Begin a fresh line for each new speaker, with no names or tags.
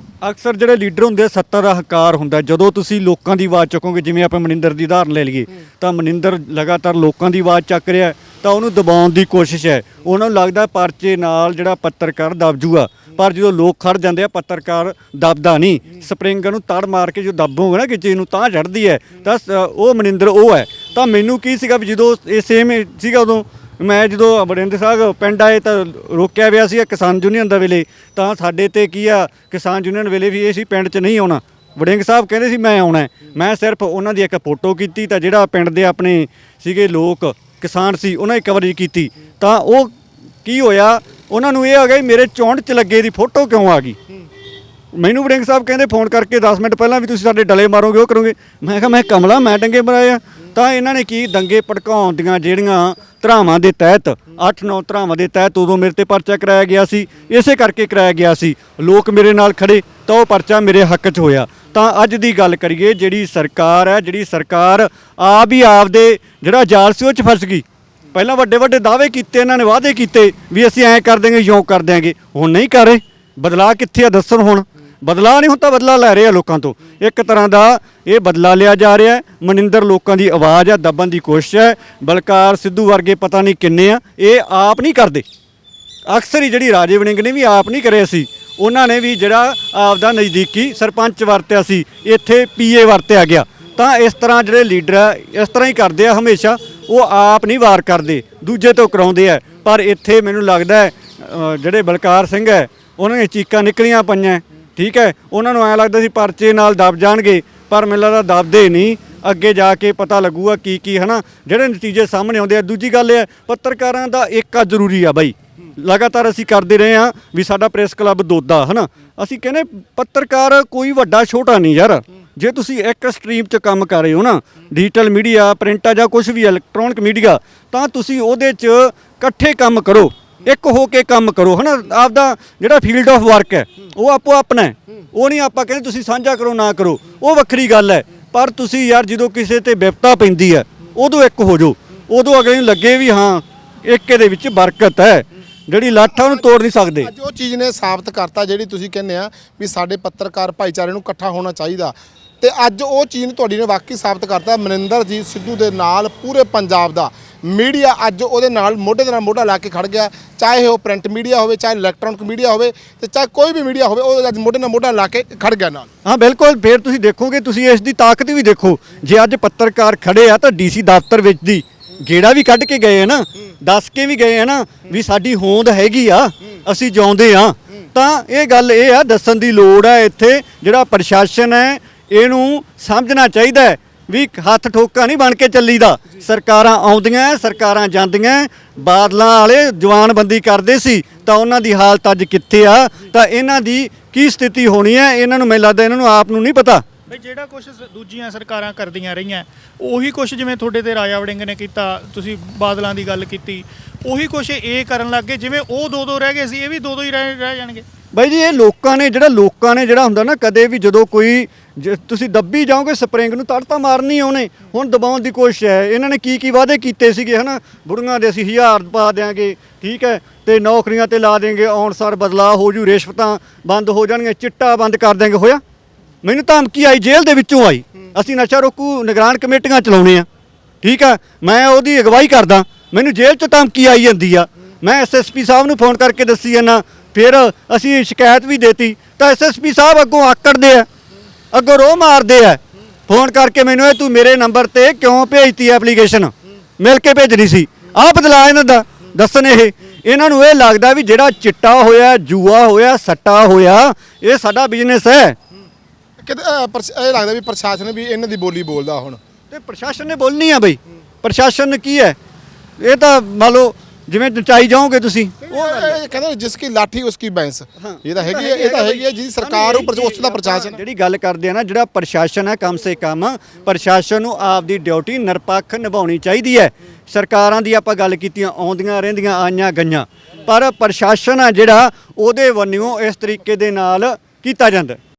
ਵੱਲੋਂ?
ਅਕਸਰ ਜਿਹੜੇ ਲੀਡਰ ਹੁੰਦੇ ਆ, ਸੱਤਾ ਦਾ ਹਕਾਰ ਹੁੰਦਾ ਜਦੋਂ ਤੁਸੀਂ ਲੋਕਾਂ ਦੀ ਆਵਾਜ਼ ਚੱਕੋਗੇ ਜਿਵੇਂ ਆਪਾਂ ਮਨਿੰਦਰ ਦੀ ਉਦਾਹਰਨ ਲੈ ਲਈਏ ਤਾਂ ਮਨਿੰਦਰ ਲਗਾਤਾਰ ਲੋਕਾਂ ਦੀ ਆਵਾਜ਼ ਚੱਕ ਰਿਹਾ ਹੈ, ਤਾਂ ਉਹਨੂੰ ਦਬਾਉਣ ਦੀ ਕੋਸ਼ਿਸ਼ ਹੈ। ਉਹਨਾਂ ਨੂੰ ਲੱਗਦਾ ਪਰਚੇ ਨਾਲ ਜਿਹੜਾ ਪੱਤਰਕਾਰ ਦਬ ਜੂਗਾ ਪਰ ਜਦੋਂ ਲੋਕ ਖੜ ਜਾਂਦੇ ਆ ਪੱਤਰਕਾਰ ਦਬਦਾ ਨਹੀਂ। ਸਪਰਿੰਗ ਨੂੰ ਤੜ ਮਾਰ ਕੇ ਜੋ ਦਬੋਗੇ ਨਾ ਕਿ ਚੀਜ਼ ਨੂੰ ਤਾਂ ਚੜਦੀ ਹੈ। ਤਾਂ ਸ- ਉਹ ਮਨਿੰਦਰ ਉਹ ਹੈ। ਤਾਂ ਮੈਨੂੰ ਕੀ ਸੀਗਾ ਵੀ ਜਦੋਂ ਇਹ ਸੇਮ ਸੀਗਾ ਉਦੋਂ ਮੈਂ ਜਦੋਂ ਬਰਿੰਦਰ ਸਾਹਿਬ ਪਿੰਡ ਆਏ ਤਾਂ ਰੋਕਿਆ ਹੋਇਆ ਸੀ ਕਿਸਾਨ ਯੂਨੀਅਨ ਦਾ ਵੇਲੇ, ਤਾਂ ਸਾਡੇ ਤੇ ਕੀ ਆ, ਕਿਸਾਨ ਯੂਨੀਅਨ ਵੇਲੇ ਵੀ ਇਹ ਸੀ ਪਿੰਡ 'ਚ ਨਹੀਂ ਆਉਣਾ। ਵੜਿੰਗ ਸਾਹਿਬ ਕਹਿੰਦੇ ਸੀ ਮੈਂ ਆਉਣਾ ਮੈਂ ਸਿਰਫ ਉਹਨਾਂ ਦੀ ਇੱਕ ਫੋਟੋ ਕੀਤੀ ਤਾਂ ਜਿਹੜਾ ਪਿੰਡ ਦੇ ਆਪਣੇ ਸੀਗੇ ਲੋਕ, ਕਿਸਾਨ ਸੀ, ਉਹਨਾਂ ਦੀ ਕਵਰੇਜ ਕੀਤੀ। ਤਾਂ ਉਹ ਕੀ ਹੋਇਆ, ਉਹਨਾਂ ਨੂੰ ਇਹ ਆ ਗਿਆ ਮੇਰੇ ਚੌਂਟ 'ਚ ਲੱਗੇ ਦੀ ਫੋਟੋ ਕਿਉਂ ਆ ਗਈ? ਮੈਨੂੰ ਵੜਿੰਗ ਸਾਹਿਬ ਕਹਿੰਦੇ ਫੋਨ ਕਰਕੇ 10 ਮਿੰਟ ਪਹਿਲਾਂ ਵੀ ਤੁਸੀਂ ਸਾਡੇ ਡਲੇ ਮਾਰੋਗੇ, ਉਹ ਕਰੋਗੇ। ਮੈਂ ਕਿਹਾ, ਮੈਂ ਕਮਲਾ, ਮੈਂ ਡੰਗੇ ਮਰਾਏ ਆ। ਤਾਂ ਇਹਨਾਂ ਨੇ ਕੀ ਦੰਗੇ ਭੜਕਾਉਣ ਦੀਆਂ ਜਿਹੜੀਆਂ ਧਰਾਵਾਂ ਦੇ ਤਹਿਤ 8-9 ਧਰਾਵਾਂ ਦੇ ਤਹਿਤ ਉਦੋਂ ਮੇਰੇ ਤੇ ਪਰਚਾ ਕਰਾਇਆ ਗਿਆ ਸੀ, ਇਸੇ ਕਰਕੇ ਕਰਾਇਆ ਗਿਆ ਸੀ। ਲੋਕ ਮੇਰੇ ਨਾਲ ਖੜੇ, ਤਾਂ ਉਹ ਪਰਚਾ ਮੇਰੇ ਹੱਕ 'ਚ ਹੋਇਆ। ਤਾਂ ਅੱਜ ਦੀ ਗੱਲ ਕਰੀਏ, ਜਿਹੜੀ ਸਰਕਾਰ ਹੈ, ਜਿਹੜੀ ਸਰਕਾਰ ਆਪ ਹੀ ਆਪਦੇ ਜਿਹੜਾ ਜਾਲ ਸੀ, ਉਹ 'ਚ ਫਸ ਗਈ। ਪਹਿਲਾਂ ਵੱਡੇ ਵੱਡੇ ਦਾਅਵੇ ਕੀਤੇ, ਇਹਨਾਂ ਨੇ ਵਾਅਦੇ ਕੀਤੇ ਵੀ ਅਸੀਂ ਐਂ ਕਰ ਦੇਂਗੇ ਯੋਂ ਕਰ ਦਿਆਂਗੇ। ਹੁਣ ਨਹੀਂ ਕਰ ਰਹੇ। ਬਦਲਾਅ ਕਿੱਥੇ ਆ ਦੱਸਣ ਹੁਣ? ਬਦਲਾਅ ਨਹੀਂ ਹੁੰਦਾ, ਬਦਲਾ ਲੈ ਰਹੇ ਆ ਲੋਕਾਂ ਤੋਂ। ਇੱਕ ਤਰ੍ਹਾਂ ਦਾ ਇਹ ਬਦਲਾ ਲਿਆ ਜਾ ਰਿਹਾ ਹੈ। ਮਨਿੰਦਰ ਲੋਕਾਂ ਦੀ ਆਵਾਜ਼ ਆ ਦੱਬਣ ਦੀ ਕੋਸ਼ਿਸ਼ ਹੈ। ਬਲਕਾਰ ਸਿੱਧੂ ਵਰਗੇ ਪਤਾ ਨਹੀਂ ਕਿੰਨੇ ਆ। ਇਹ ਆਪ ਨਹੀਂ ਕਰਦੇ। ਅਕਸਰ ਹੀ ਜਿਹੜੀ ਰਾਜੇ ਵੜਿੰਗ ਨੇ ਵੀ ਆਪ ਨਹੀਂ ਕਰਿਆ ਸੀ। ਉਹਨਾਂ ਨੇ ਵੀ ਜਿਹੜਾ ਆਪਦਾ ਨਜ਼ਦੀਕੀ ਸਰਪੰਚ ਵਰਤਿਆ ਸੀ, ਇੱਥੇ ਪੀਏ ਵਰਤਿਆ ਗਿਆ। ਤਾਂ ਇਸ ਤਰ੍ਹਾਂ ਜਿਹੜੇ ਲੀਡਰ ਆ, ਇਸ ਤਰ੍ਹਾਂ ਹੀ ਕਰਦੇ ਆ ਹਮੇਸ਼ਾ। ਉਹ ਆਪ ਨਹੀਂ ਵਾਰ ਕਰਦੇ, ਦੂਜੇ ਤੋਂ ਕਰਾਉਂਦੇ ਆ। ਪਰ ਇੱਥੇ ਮੈਨੂੰ ਲੱਗਦਾ ਜਿਹੜੇ ਬਲਕਾਰ ਸਿੰਘ ਹੈ, ਉਹਨਾਂ ਦੀਆਂ ਚੀਕਾਂ ਨਿਕਲੀਆਂ ਪਈਆਂ। ਠੀਕ ਹੈ, ਉਹਨਾਂ ਨੂੰ ਐ ਲੱਗਦਾ ਸੀ ਪਰਚੇ ਨਾਲ ਦਬ ਜਾਣਗੇ, ਪਰ ਮੈਨੂੰ ਲੱਗਦਾ ਦਬਦੇ ਨਹੀਂ। ਅੱਗੇ ਜਾ ਕੇ ਪਤਾ ਲੱਗੂਗਾ ਕੀ ਕੀ, ਹਨਾ? ਜਿਹੜੇ ਨਤੀਜੇ ਸਾਹਮਣੇ ਆਉਂਦੇ ਆ, ਦੂਜੀ ਗੱਲ ਇਹ ਹੈ, ਪੱਤਰਕਾਰਾਂ ਦਾ ਏਕਾ ਜ਼ਰੂਰੀ ਆ ਬਾਈ। ਲਗਾਤਾਰ ਅਸੀਂ ਕਰਦੇ ਰਹੇ ਆ ਵੀ ਸਾਡਾ ਪ੍ਰੈਸ ਕਲੱਬ ਦੋਦਾ, ਹਨਾ? ਅਸੀਂ ਕਹਿੰਦੇ ਪੱਤਰਕਾਰ ਕੋਈ ਵੱਡਾ ਛੋਟਾ ਨਹੀਂ ਯਾਰ। ਜੇ ਤੁਸੀਂ ਇੱਕ ਸਟਰੀਮ 'ਚ ਕੰਮ ਕਰ ਰਹੇ ਹੋ ਨਾ, ਡਿਜੀਟਲ ਮੀਡੀਆ, ਪ੍ਰਿੰਟ ਆ ਜਾਂ ਕੁਝ ਵੀ, ਇਲੈਕਟ੍ਰੋਨਿਕ ਮੀਡੀਆ, ਤਾਂ ਤੁਸੀਂ ਉਹਦੇ 'ਚ ਇਕੱਠੇ ਕੰਮ ਕਰੋ। ਇੱਕ ਹੋ ਕੇ ਕੰਮ ਕਰੋ, ਹਨਾ? ਆਪਦਾ ਜਿਹੜਾ ਫੀਲਡ ਆਫ ਵਰਕ ਹੈ, ਉਹ ਆਪੋ ਆਪਣਾ ਹੈ। ਉਹ ਨਹੀਂ ਆਪਾਂ ਕਹਿੰਦੇ ਤੁਸੀਂ ਸਾਂਝਾ ਕਰੋ, ਨਾ ਕਰੋ। ਉਹ ਵੱਖਰੀ ਗੱਲ ਹੈ। ਪਰ ਤੁਸੀਂ ਯਾਰ ਜਦੋਂ ਕਿਸੇ ਤੇ ਵਿਪਤਾ ਪੈਂਦੀ ਹੈ, ਉਦੋਂ ਇੱਕ ਹੋ ਜਾਓ। ਉਦੋਂ ਅਗਲੇ ਨੂੰ ਲੱਗੇ ਵੀ ਹਾਂ ਇੱਕ ਇਹਦੇ ਵਿੱਚ ਬਰਕਤ ਹੈ। ਜਿਹੜੀ ਲੱਠ ਆ, ਉਹਨੂੰ ਤੋੜ ਨਹੀਂ ਸਕਦੇ।
ਅੱਜ ਉਹ ਚੀਜ਼ ਨੇ ਸਾਬਤ ਕਰਤਾ, ਜਿਹੜੀ ਤੁਸੀਂ ਕਹਿੰਦੇ ਆ ਵੀ ਸਾਡੇ ਪੱਤਰਕਾਰ ਭਾਈਚਾਰੇ ਨੂੰ ਇਕੱਠਾ ਹੋਣਾ ਚਾਹੀਦਾ। ਤੇ ਅੱਜ ਉਹ ਚੀਜ਼ ਨੂੰ ਤੁਹਾਡੀ ਨੇ ਵਾਕਈ ਸਾਬਤ ਕਰਤਾ, ਮਨਿੰਦਰਜੀਤ ਸਿੱਧੂ ਦੇ ਨਾਲ ਪੂਰੇ ਪੰਜਾਬ ਦਾ। ਮੀਡੀਆ ਅੱਜ ਉਹਦੇ ਨਾਲ ਮੋਢੇ ਦੇ ਨਾਲ ਮੋਢਾ ਲਾ ਕੇ ਖੜ ਗਿਆ। ਚਾਹੇ ਉਹ ਪ੍ਰਿੰਟ ਮੀਡੀਆ ਹੋਵੇ, ਚਾਹੇ ਇਲੈਕਟ੍ਰੋਨਿਕ ਮੀਡੀਆ ਹੋਵੇ ਤੇ ਚਾਹੇ ਕੋਈ ਵੀ ਮੀਡੀਆ ਹੋਵੇ, ਉਹ ਅੱਜ ਮੋਢੇ ਨਾਲ ਮੋਢਾ ਲਾ ਕੇ ਖੜ ਗਿਆ ਨਾਲ।
ਹਾਂ, ਬਿਲਕੁਲ। ਫਿਰ ਤੁਸੀਂ ਦੇਖੋਗੇ, ਤੁਸੀਂ ਇਸ ਦੀ ਤਾਕਤ ਵੀ ਦੇਖੋ। ਜੇ ਅੱਜ ਪੱਤਰਕਾਰ ਖੜੇ ਆ ਤਾਂ ਡੀਸੀ ਦਫ਼ਤਰ ਵਿੱਚ ਦੀ ਗੇੜਾ ਵੀ ਕੱਢ ਕੇ ਗਏ ਆ ਨਾ, ਦੱਸ ਕੇ ਵੀ ਗਏ ਆ ਨਾ ਵੀ ਸਾਡੀ ਹੋਂਦ ਹੈਗੀ ਆ, ਅਸੀਂ ਜਿਉਂਦੇ ਆ। ਤਾਂ ਇਹ ਗੱਲ ਇਹ ਆ, ਦੱਸਣ ਦੀ ਲੋੜ ਹੈ ਇੱਥੇ। ਜਿਹੜਾ ਪ੍ਰਸ਼ਾਸਨ ਹੈ, ਇਹਨੂੰ ਸਮਝਣਾ ਚਾਹੀਦਾ ਹੈ। ਵੀ ਹੱਥ ਠੋਕਾ ਨਹੀਂ ਬਣ ਕੇ ਚੱਲੀਦਾ। ਸਰਕਾਰਾਂ ਆਉਂਦੀਆਂ, ਸਰਕਾਰਾਂ ਜਾਂਦੀਆਂ, ਬਾਦਲਾਂ ਵਾਲੇ ਜਵਾਨਬੰਦੀ ਕਰਦੇ ਸੀ, ਤਾਂ ਉਹਨਾਂ ਦੀ ਹਾਲਤ ਅੱਜ ਕਿੱਥੇ ਆ? ਤਾਂ ਇਹਨਾਂ ਦੀ ਕੀ ਸਥਿਤੀ ਹੋਣੀ ਹੈ? ਇਹਨਾਂ ਨੂੰ ਮੈਨੂੰ ਲੱਗਦਾ ਇਹਨਾਂ ਨੂੰ ਆਪ ਨੂੰ ਨਹੀਂ ਪਤਾ।
ਬਈ ਜਿਹੜਾ ਕੁਝ ਦੂਜੀਆਂ ਸਰਕਾਰਾਂ ਕਰਦੀਆਂ ਰਹੀਆਂ, ਉਹੀ ਕੁਝ ਜਿਵੇਂ ਤੁਹਾਡੇ ਤੇ ਰਾਜਾ ਵੜਿੰਗ ਨੇ ਕੀਤਾ, ਤੁਸੀਂ ਬਾਦਲਾਂ ਦੀ ਗੱਲ ਕੀਤੀ, ਉਹੀ ਕੁਝ ਇਹ ਕਰਨ ਲੱਗ ਗਏ, ਜਿਵੇਂ ਉਹ ਦੋ ਦੋ ਰਹਿ ਗਏ ਸੀ, ਇਹ ਵੀ ਦੋ ਦੋ ਹੀ ਰਹਿ ਰਹਿ ਜਾਣਗੇ।
ਬਾਈ ਜੀ, ਇਹ ਲੋਕਾਂ ਨੇ, ਜਿਹੜਾ ਲੋਕਾਂ ਨੇ ਜਿਹੜਾ ਹੁੰਦਾ ਨਾ, ਕਦੇ ਵੀ ਜਦੋਂ ਕੋਈ ਜ ਤੁਸੀਂ ਦੱਬੀ ਜਾਓਗੇ ਸਪਰਿੰਗ ਨੂੰ ਤੜ ਤਾਂ ਮਾਰਨੀ ਆ ਉਹਨੇ, ਹੁਣ ਦਬਾਉਣ ਦੀ ਕੋਸ਼ਿਸ਼ ਹੈ। ਇਹਨਾਂ ਨੇ ਕੀ ਕੀ ਵਾਅਦੇ ਕੀਤੇ ਸੀਗੇ, ਹਨਾ? ਬੁੜੀਆਂ ਦੇ ਅਸੀਂ ਹਜ਼ਾਰ ਪਾ ਦਿਆਂਗੇ, ਠੀਕ ਹੈ? ਤੇ ਨੌਕਰੀਆਂ ਤੇ ਲਾ ਦੇਂਗੇ ਆਉਣ ਸਾਰ ਬਦਲਾਅ ਹੋ ਜੂ, ਰਿਸ਼ਵਤਾਂ ਬੰਦ ਹੋ ਜਾਣਗੀਆਂ, ਚਿੱਟਾ ਬੰਦ ਕਰ ਦਿਆਂਗੇ, ਹੋਇਆ? ਮੈਨੂੰ ਧਮਕੀ ਆਈ, ਜੇਲ੍ਹ ਦੇ ਵਿੱਚੋਂ ਆਈ। ਅਸੀਂ ਨਸ਼ਾ ਰੋਕੂ, ਨਿਗਰਾਨ ਕਮੇਟੀਆਂ ਚਲਾਉਣੇ ਆ, ਠੀਕ ਆ ਮੈਂ ਉਹਦੀ ਅਗਵਾਈ ਕਰਦਾ। ਮੈਨੂੰ ਜੇਲ੍ਹ 'ਚ ਧਮਕੀ ਆਈ ਜਾਂਦੀ ਆ। ਮੈਂ ਐਸਐਸਪੀ ਸਾਹਿਬ ਨੂੰ ਫੋਨ ਕਰਕੇ ਦੱਸੀ ਜਾਂਦਾ ਫਿਰ ਅਸੀਂ ਸ਼ਿਕਾਇਤ ਵੀ ਦੇਤੀ ਤਾਂ ਐਸਐਸਪੀ ਸਾਹਿਬ ਅੱਗੋਂ ਆਕੜਦੇ ਆ ਅੱਗੋਂ ਰੋ ਮਾਰਦੇ ਆ। ਫੋਨ ਕਰਕੇ ਮੈਨੂੰ ਇਹ ਤੂੰ ਮੇਰੇ ਨੰਬਰ ਤੇ ਕਿਉਂ ਭੇਜਤੀ ਐਪਲੀਕੇਸ਼ਨ? ਮਿਲ ਕੇ ਭੇਜਣੀ ਸੀ। ਆਹ ਬਦਲਾ ਇਹਨਾਂ ਦਾ ਦੱਸਣ ਇਹ। ਇਹਨਾਂ ਨੂੰ ਇਹ ਲੱਗਦਾ ਵੀ ਜਿਹੜਾ ਚਿੱਟਾ ਹੋਇਆ ਜੂਆ ਹੋਇਆ ਸੱਟਾ ਹੋਇਆ ਇਹ ਸਾਡਾ ਬਿਜ਼ਨਸ ਹੈ।
ਕਿਤੇ ਅਹ, ਪ੍ਰਸ਼- ਇਹ ਲੱਗਦਾ ਵੀ ਪ੍ਰਸ਼ਾਸਨ ਵੀ ਇਹਨਾਂ ਦੀ ਬੋਲੀ ਬੋਲਦਾ ਹੁਣ।
ਤੇ ਪ੍ਰਸ਼ਾਸਨ ਨੇ ਬੋਲਣੀ ਆ ਬਈ। ਪ੍ਰਸ਼ਾਸਨ ਕੀ ਹੈ? ਇਹ ਤਾਂ ਮੰਨ ਲਓ ਜਿਵੇਂ ਨਚਾਈ ਜਾਓਗੇ ਤੁਸੀਂ।
ਉਹ ਇਹ ਕਹਿੰਦੇ ਜਿਸ ਕੀ ਲਾਠੀ ਉਸ ਕੀ ਬੈਂਸ। ਇਹ ਤਾਂ ਹੈਗੀ ਹੈ ਇਹ ਤਾਂ ਹੈਗੀ ਹੈ ਜਿਹਦੀ ਸਰਕਾਰ ਉੱਪਰ ਉਸ ਦਾ ਪ੍ਰਸ਼ਾਸਨ
ਜਿਹੜੀ ਗੱਲ ਕਰਦੇ ਆ ਨਾ ਜਿਹੜਾ ਪ੍ਰਸ਼ਾਸਨ ਹੈ ਕਮ ਸੇ ਕਮ ਪ੍ਰਸ਼ਾਸਨ ਨੂੰ ਆਪਦੀ ਡਿਊਟੀ ਨਿਰਪੱਖ ਨਿਭਾਉਣੀ ਚਾਹੀਦੀ ਹੈ। ਸਰਕਾਰਾਂ ਦੀ ਆਪਾਂ ਗੱਲ ਕੀਤੀਆਂ ਆਉਂਦੀਆਂ ਰਹਿੰਦੀਆਂ ਆਈਆਂ ਗਈਆਂ। ਪਰ ਪ੍ਰਸ਼ਾਸਨ ਆ ਜਿਹੜਾ ਉਹਦੇ ਵੱਲੋਂ ਇਸ ਤਰੀਕੇ ਦੇ ਨਾਲ ਕੀਤਾ ਜਾਂਦਾ।